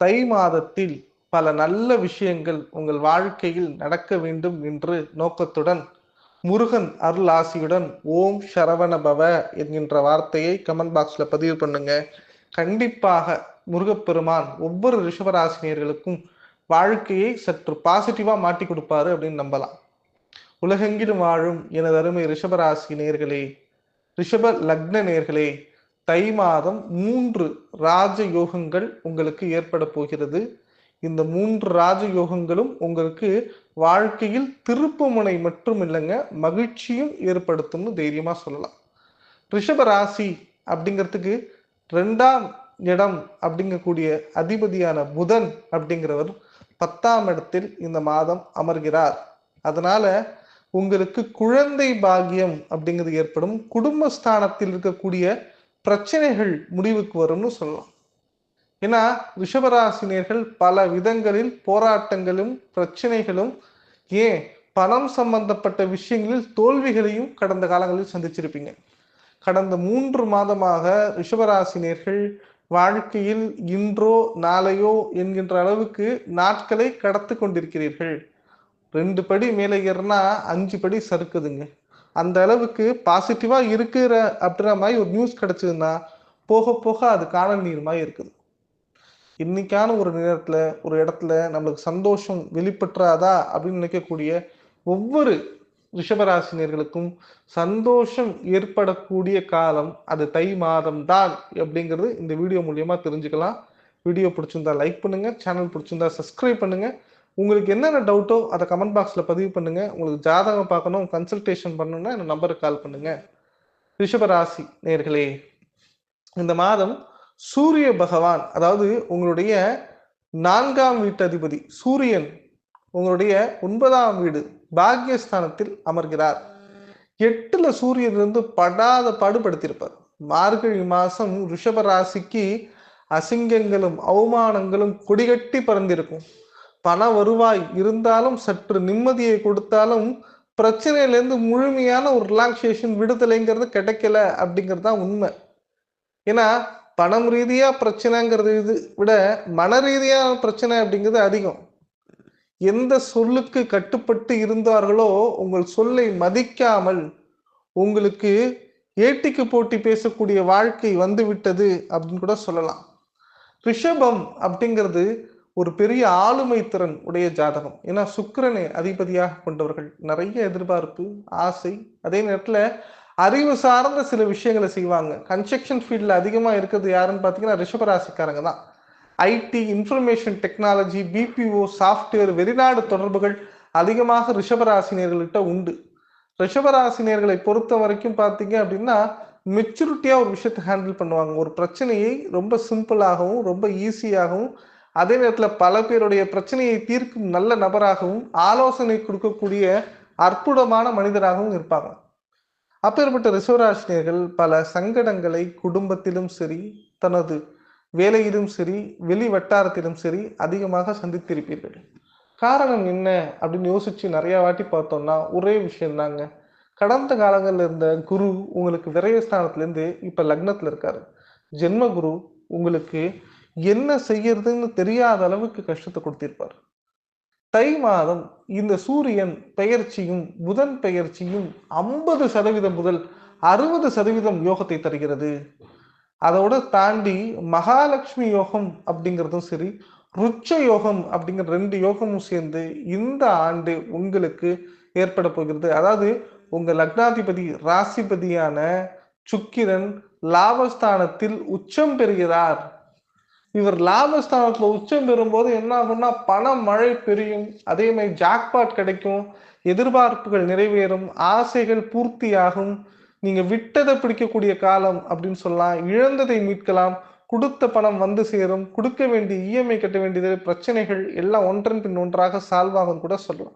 தை மாதத்தில் பல நல்ல விஷயங்கள் உங்கள் வாழ்க்கையில் நடக்க வேண்டும் என்று நோக்கத்துடன் முருகன் அருள் ஆசியுடன் ஓம் சரவண பவ என்கின்ற வார்த்தையை கமெண்ட் பாக்ஸ்ல பதிவு பண்ணுங்க. கண்டிப்பாக முருகப்பெருமான் ஒவ்வொரு ரிஷபராசினியர்களுக்கும் வாழ்க்கையை சற்று பாசிட்டிவா மாட்டி கொடுப்பாரு அப்படின்னு நம்பலாம். உலகெங்கிலும் வாழும் எனது அருமை ரிஷபராசி நேர்களே ரிஷப லக்ன நேர்களே தை மாதம் மூன்று ராஜ யோகங்கள் உங்களுக்கு ஏற்பட போகிறது. இந்த மூன்று ராஜ யோகங்களும் உங்களுக்கு வாழ்க்கையில் திருப்புமுனை மட்டும் இல்லைங்க மகிழ்ச்சியும் ஏற்படுத்தும்னு தைரியமா சொல்லலாம். ரிஷப ராசி அப்படிங்கிறதுக்கு ரெண்டாம் இடம் அப்படிங்கக்கூடிய அதிபதியான புதன் அப்படிங்கிறவர் பத்தாம் இடத்தில் இந்த மாதம் அமர்கிறார். அதனால உங்களுக்கு குழந்தை பாகியம் அப்படிங்கிறது ஏற்படும். குடும்பஸ்தானத்தில் இருக்கக்கூடிய பிரச்சனைகள் முடிவுக்கு வரும்னு சொல்லலாம். ஏன்னா ரிஷபராசினியர்கள் பல விதங்களில் போராட்டங்களும் பிரச்சனைகளும் ஏன் பணம் சம்பந்தப்பட்ட விஷயங்களில் தோல்விகளையும் கடந்த காலங்களில் சந்திச்சிருப்பீங்க. கடந்த மூன்று மாதமாக ரிஷபராசினியர்கள் வாழ்க்கையில் இன்றோ நாளையோ என்கின்ற அளவுக்கு நாட்களை கடத்து கொண்டிருக்கிறீர்கள். ரெண்டு படி மேலே ஏறினா அஞ்சு படி சறுக்குதுங்க. அந்த அளவுக்கு பாசிட்டிவா இருக்கிற அப்படின்ற மாதிரி ஒரு நியூஸ் கிடைச்சதுன்னா போக போக அது காணல் நீர் மாதிரி இருக்குது. இன்னைக்கான ஒரு நேரத்துல ஒரு இடத்துல நம்மளுக்கு சந்தோஷம் வெளிப்பற்றாதா அப்படின்னு நினைக்கக்கூடிய ஒவ்வொரு ரிஷபராசினியர்களுக்கும் சந்தோஷம் ஏற்படக்கூடிய காலம் அது தை மாதம் தான் அப்படிங்கிறது இந்த வீடியோ மூலியமா தெரிஞ்சுக்கலாம். வீடியோ பிடிச்சிருந்தா லைக் பண்ணுங்க சேனல் பிடிச்சிருந்தா சப்ஸ்கிரைப் பண்ணுங்க. உங்களுக்கு என்னென்ன டவுட்டோ அதை கமெண்ட் பாக்ஸில் பதிவு பண்ணுங்க. உங்களுக்கு ஜாதகம் பார்க்கணும் கன்சல்டேஷன் பண்ணணும்னா இந்த நம்பருக்கு கால் பண்ணுங்க. ரிஷபராசி நேர்களே இந்த மாதம் சூரிய பகவான் அதாவது உங்களுடைய நான்காம் வீட்டு அதிபதி சூரியன் உங்களுடைய ஒன்பதாம் வீடு பாக்யஸ்தானத்தில் அமர்கிறார். எட்டுல சூரியன் இருந்து படாத பாடுபடுத்தியிருப்பார் மார்கழி மாசம் ரிஷப ராசிக்கு அசிங்கங்களும் அவமானங்களும் கொடிகட்டி பறந்திருக்கும். பண வருவாய் இருந்தாலும் சற்று நிம்மதியை கொடுத்தாலும் பிரச்சனையிலேருந்து முழுமையான ஒரு ரிலாக்ஸேஷன் விடுதலைங்கிறது கிடைக்கல அப்படிங்கிறது தான் உண்மை. ஏன்னா பணம் ரீதியாக பிரச்சனைங்கிறது இது விட மன ரீதியான பிரச்சனை அப்படிங்கிறது அதிகம். எந்த சொல்லுக்கு கட்டுப்பட்டு இருந்தார்களோ உங்கள் சொல்லை மதிக்காமல் உங்களுக்கு ஏட்டிக்கு போட்டி பேசக்கூடிய வாழ்க்கை வந்துவிட்டது அப்படின்னு கூட சொல்லலாம். ரிஷபம் அப்படிங்கிறது ஒரு பெரிய ஆளுமை திறன் உடைய ஜாதகம். ஏன்னா சுக்கரனை அதிபதியாக கொண்டவர்கள் நிறைய எதிர்பார்ப்பு ஆசை அதே நேரத்தில் அறிவு சார்ந்த சில விஷயங்களை செய்வாங்க. கன்ஸ்ட்ரக்ஷன் ஃபீல்டில் அதிகமாக இருக்கிறது யாருன்னு பார்த்தீங்கன்னா ரிஷபராசிக்காரங்க தான். IT information technology BPO software வெளிநாடு தொடர்புகள் அதிகமாக ரிஷபராசினியர்கள்கிட்ட உண்டு. ரிஷபராசினியர்களை பொறுத்த வரைக்கும் பார்த்தீங்க அப்படின்னா மெச்சூரிட்டியாக ஒரு விஷயத்தை ஹேண்டில் பண்ணுவாங்க. ஒரு பிரச்சனையை ரொம்ப சிம்பிளாகவும் ரொம்ப ஈஸியாகவும் அதே நேரத்தில் பல பேருடைய பிரச்சனையை தீர்க்கும் நல்ல நபராகவும் ஆலோசனை கொடுக்கக்கூடிய அற்புதமான மனிதராகவும் இருப்பாங்க. அப்பேற்பட்ட ரிசவராசினியர்கள் பல சங்கடங்களை குடும்பத்திலும் சரி தனது வேலையிலும் சரி வெளி வட்டாரத்திலும் சரி அதிகமாக சந்தித்திருப்பீர்கள். காரணம் என்ன அப்படின்னு யோசிச்சு நிறைய வாட்டி பார்த்தோம்னா ஒரே விஷயம் தாங்க. கடந்த காலங்களில் இருந்த குரு உங்களுக்கு விரயஸ்தானத்திலேருந்து இப்போ லக்னத்தில் இருக்காரு. ஜென்ம குரு உங்களுக்கு என்ன செய்யறதுன்னு தெரியாத அளவுக்கு கஷ்டத்தை கொடுத்திருப்பார். தை மாதம் இந்த சூரியன் பெயர்ச்சியும் புதன் பெயர்ச்சியும் ஐம்பது சதவீதம் முதல் அறுபது சதவீதம் யோகத்தை தருகிறது. அதோட தாண்டி மகாலட்சுமி யோகம் அப்படிங்கிறதும் சரி ருச்ச யோகம் அப்படிங்கிற ரெண்டு யோகமும் சேர்ந்து இந்த ஆண்டு உங்களுக்கு ஏற்பட போகிறது. அதாவது உங்க லக்னாதிபதி ராசிபதியான சுக்கிரன் லாபஸ்தானத்தில் உச்சம் பெறுகிறார். இவர் லாபஸ்தானத்துல உச்சம் பெறும்போது என்ன ஆகும்னா பண மழை பெரியும். அதே மாதிரி ஜாக்பாட் கிடைக்கும். எதிர்பார்ப்புகள் நிறைவேறும். ஆசைகள் பூர்த்தியாகும். நீங்க விட்டதை பிடிக்கக்கூடிய காலம் அப்படின்னு சொல்லலாம். இழந்ததை மீட்கலாம். கொடுத்த பணம் வந்து சேரும். கொடுக்க வேண்டிய இஎம்ஐ கட்ட வேண்டியது பிரச்சனைகள் எல்லாம் ஒன்றன் பின் ஒன்றாக சால்வ் ஆகும் கூட சொல்லலாம்.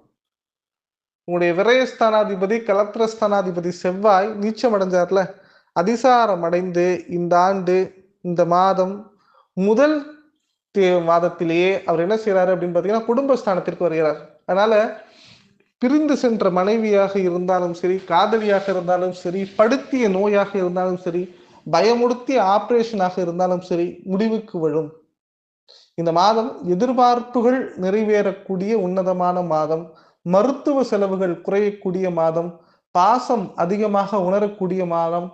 உங்களுடைய விரயஸ்தானாதிபதி கலத்திரஸ்தானாதிபதி செவ்வாய் நீச்சம் அடைஞ்சார்ல அதிசாரம் அடைந்து இந்த ஆண்டு இந்த மாதம் முதல் மாதத்திலேயே அவர் என்ன செய்யறாரு அப்படின்னு பார்த்தீங்கன்னா குடும்பஸ்தானத்திற்கு வருகிறார். அதனால பிரிந்து சென்ற மனைவியாக இருந்தாலும் சரி காதலியாக இருந்தாலும் சரி படுத்திய நோயாக இருந்தாலும் சரி பயமுடுத்திய ஆப்ரேஷனாக இருந்தாலும் சரி முடிவுக்கு வரும். இந்த மாதம் எதிர்பார்ப்புகள் நிறைவேறக்கூடிய உன்னதமான மாதம். மருத்துவ செலவுகள் குறையக்கூடிய மாதம். பாசம் அதிகமாக உணரக்கூடிய மாதம்.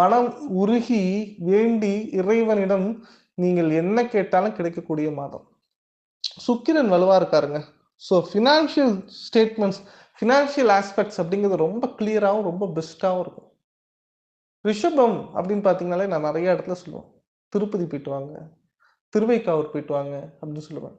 மனம் உருகி வேண்டி இறைவனிடம் நீங்கள் என்ன கேட்டாலும் கிடைக்கக்கூடிய மாதம். சுக்கிரன் வலுவா இருக்காருங்க. So financial statements financial aspects அப்படிங்கிறது ரொம்ப கிளியராகவும் ரொம்ப பெஸ்ட்டாகவும் இருக்கும். ரிஷபம் அப்படின்னு பார்த்தீங்கனாலே நான் நிறைய இடத்துல சொல்லுவேன். திருப்பதி போயிட்டு வாங்க திருவைக்காவூர் போயிட்டு வாங்க அப்படின்னு சொல்லுவேன்.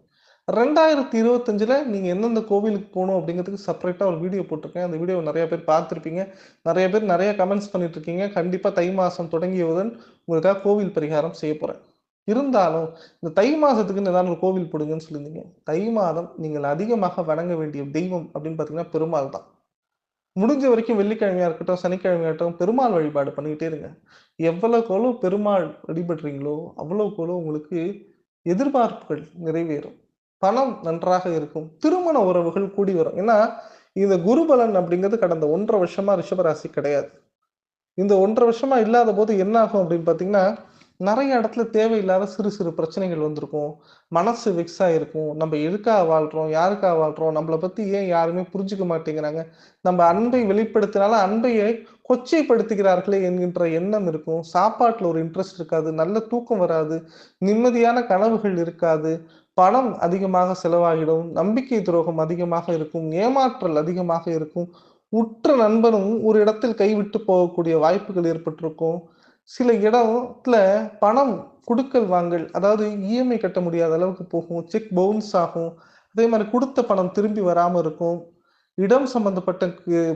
ரெண்டாயிரத்தி இருபத்தஞ்சில் நீங்கள் எந்தெந்த கோவிலுக்கு போகணும் அப்படிங்கிறதுக்கு செப்பரேட்டாக ஒரு வீடியோ போட்டிருக்கேன். அந்த வீடியோ நிறைய பேர் பார்த்துருப்பீங்க. நிறைய பேர் நிறைய கமெண்ட்ஸ் பண்ணிட்டு இருக்கீங்க. கண்டிப்பாக தை மாதம் தொடங்கியவுடன் உங்களுக்காக கோவில் பரிகாரம் செய்ய போகிறேன் இருந்தாலும் இந்த தை மாதத்துக்குன்னு ஏதாவது ஒரு கோவில் போடுங்கன்னு சொல்லியிருந்தீங்க. தை மாதம் நீங்கள் அதிகமாக வணங்க வேண்டிய தெய்வம் அப்படின்னு பார்த்தீங்கன்னா பெருமாள் தான். முடிஞ்ச வரைக்கும் வெள்ளிக்கிழமையா இருக்கட்டும் சனிக்கிழமையா இருக்கட்டும் பெருமாள் வழிபாடு பண்ணிக்கிட்டே இருங்க. எவ்வளவுக்கு பெருமாள் வழிபடுறீங்களோ அவ்வளவுக்கு உங்களுக்கு எதிர்பார்ப்புகள் நிறைவேறும். பணம் நன்றாக இருக்கும். திருமண உறவுகள் கூடி வரும். ஏன்னா இந்த குருபலன் அப்படிங்கிறது கடந்த ஒன்றரை வருஷமா ரிஷபராசி கிடையாது. இந்த ஒன்றரை வருஷமா இல்லாத போது என்ன ஆகும் அப்படின்னு பார்த்தீங்கன்னா நிறைய இடத்துல தேவையில்லாத சிறு சிறு பிரச்சனைகள் வந்திருக்கும். மனசு வெக்ஸ் இருக்கும் நம்ம எதுக்காக வாழ்றோம்? யாருக்காக வாழ்றோம்? நம்மளை பத்தி ஏன் யாருமே புரிஞ்சுக்க மாட்டேங்கிறாங்க. நம்ம அன்பை வெளிப்படுத்தினால அன்பையை கொச்சைப்படுத்துகிறார்களே என்கின்ற எண்ணம் இருக்கும். சாப்பாட்டுல ஒரு இன்ட்ரெஸ்ட் இருக்காது. நல்ல தூக்கம் வராது. நிம்மதியான கனவுகள் இருக்காது. பணம் அதிகமாக செலவாகிடும். நம்பிக்கை துரோகம் அதிகமாக இருக்கும். ஏமாற்றல் அதிகமாக இருக்கும். உற்ற நண்பனும் ஒரு இடத்தில் கைவிட்டு போகக்கூடிய வாய்ப்புகள் ஏற்பட்டிருக்கும். சில இடத்துல பணம் கொடுக்கல் வாங்கல் அதாவது இஎம்ஐ கட்ட முடியாத அளவுக்கு போகும் செக் பவுன்ஸ் ஆகும். அதே மாதிரி கொடுத்த பணம் திரும்பி வராமல் இருக்கும். இடம் சம்பந்தப்பட்ட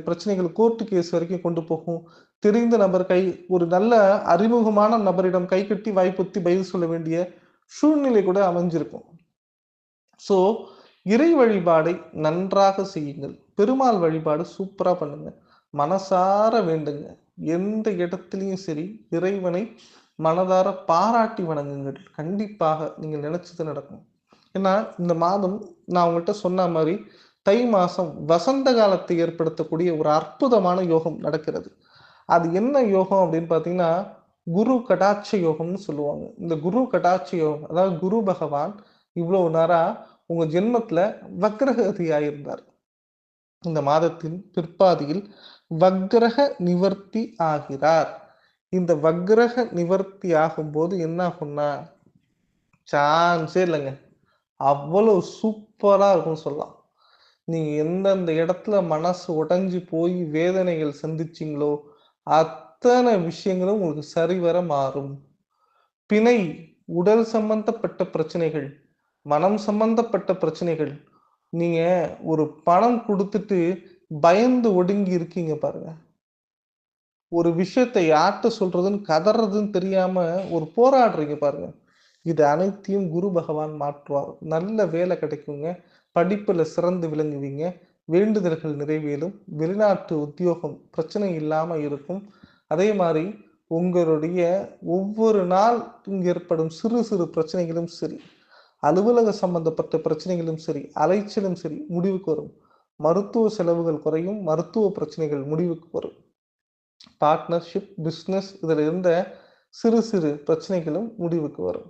பிரச்சனைகள் கோர்ட்டு கேஸ் வரைக்கும் கொண்டு போகும். தெரிந்த நபர் கை ஒரு நல்ல அறிமுகமான நபரிடம் கை கட்டி வாய்ப்புத்தி பதில் சொல்ல வேண்டிய சூழ்நிலை கூட அமைஞ்சிருக்கும். ஸோ இறை வழிபாடை நன்றாக செய்யுங்கள். பெருமாள் வழிபாடு சூப்பராக பண்ணுங்க. மனசார வேண்டுங்க. எந்த இடத்துலையும் சரி இறைவனை மனதார பாராட்டி வணங்குங்கள். கண்டிப்பாக நீங்கள் நினைச்சது நடக்கும். ஏன்னா இந்த மாதம் நான் உங்கள்கிட்ட சொன்ன மாதிரி தை மாதம் வசந்த காலத்தை ஏற்படுத்தக்கூடிய ஒரு அற்புதமான யோகம் நடக்கிறது. அது என்ன யோகம் அப்படின்னு பார்த்தீங்கன்னா குரு கடாட்ச யோகம்னு சொல்லுவாங்க. இந்த குரு கடாட்ச யோகம் அதாவது குரு பகவான் இவ்வளவு நேரம் உங்க ஜென்மத்துல வக்ரகதியாயிருந்தார். இந்த மாதத்தின் பிற்பாதியில் வக்ரக நிவர்த்தி ஆகிறார். இந்த வக்ரக நிவர்த்தி ஆகும்போது என்ன ஆகும்னா சான்ஸே இல்லைங்க. அவ்வளவு சூப்பராக இருக்கும்னு சொல்லலாம். நீங்கள் எந்தெந்த இடத்துல மனசு உடைஞ்சு போய் வேதனைகள் சந்திச்சிங்களோ அத்தனை விஷயங்களும் உங்களுக்கு சரிவர மாறும். பிணை உடல் சம்பந்தப்பட்ட பிரச்சனைகள் மனம் சம்பந்தப்பட்ட பிரச்சனைகள். நீங்கள் ஒரு பணம் கொடுத்துட்டு பயந்து ஒடுங்கி இருக்கீங்க பாருங்க. ஒரு விஷயத்தை யார்கிட்ட சொல்றதுன்னு கதறதுன்னு தெரியாம ஒரு போராடுறீங்க பாருங்க. இது அனைத்தையும் குரு பகவான் மாற்றுவார். நல்ல வேலை கிடைக்குங்க. படிப்புல சிறந்து விளங்குவீங்க. வேண்டுதல்கள் நிறைவேறும். வெளிநாட்டு உத்தியோகம் பிரச்சனை இல்லாம இருக்கும். அதே மாதிரி உங்களுடைய ஒவ்வொரு நாள் ஏற்படும் சிறு சிறு பிரச்சனைகளும் சரி. அலுவலக சம்பந்தப்பட்ட பிரச்சனைகளும் சரி அலைச்சலும் சரி முடிவுக்கு வரும். மருத்துவ செலவுகள் குறையும் மருத்துவ பிரச்சனைகள் முடிவுக்கு வரும். பார்ட்னர்ஷிப் பிஸ்னஸ் இதில் இருந்த சிறு சிறு பிரச்சனைகளும் முடிவுக்கு வரும்.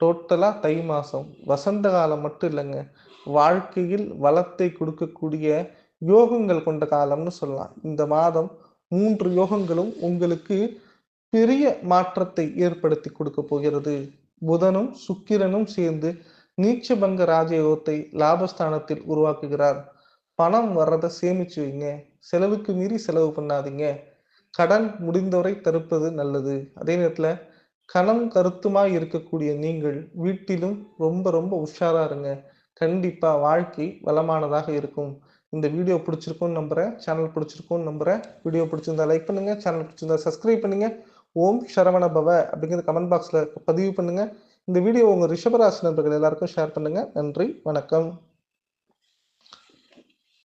டோட்டலாக தை மாதம் வசந்த காலம் மட்டும் இல்லைங்க. வாழ்க்கையில் வளத்தை கொடுக்கக்கூடிய யோகங்கள் கொண்ட காலம்னு சொல்லலாம். இந்த மாதம் மூன்று யோகங்களும் உங்களுக்கு பெரிய மாற்றத்தை ஏற்படுத்தி கொடுக்க போகிறது. புதனும் சுக்கிரனும் சேர்ந்து நீச்சபங்க ராஜயோகத்தை லாபஸ்தானத்தில் உருவாக்குகிறார். பணம் வர்றதை சேமிச்சு வைங்க. செலவுக்கு மீறி செலவு பண்ணாதீங்க. கடன் முடிந்தவரை தடுப்பது நல்லது. அதே நேரத்தில் கணம் கருத்துமாய் இருக்கக்கூடிய நீங்கள் வீட்டிலும் ரொம்ப ரொம்ப உஷாராக இருங்க. கண்டிப்பாக வாழ்க்கை வளமானதாக இருக்கும். இந்த வீடியோ பிடிச்சிருக்கும்னு நம்புகிறேன் சேனல் பிடிச்சிருக்கும்னு நம்புகிறேன் வீடியோ பிடிச்சிருந்தா லைக் பண்ணுங்க. சேனல் பிடிச்சிருந்தா சப்ஸ்கிரைப் பண்ணுங்க. ஓம் சரவண பவ அப்படிங்கிறது கமெண்ட் பாக்ஸில் பதிவு பண்ணுங்க. இந்த வீடியோ உங்கள் ரிஷபராசி நண்பர்கள் எல்லாருக்கும் ஷேர் பண்ணுங்க. நன்றி. வணக்கம்.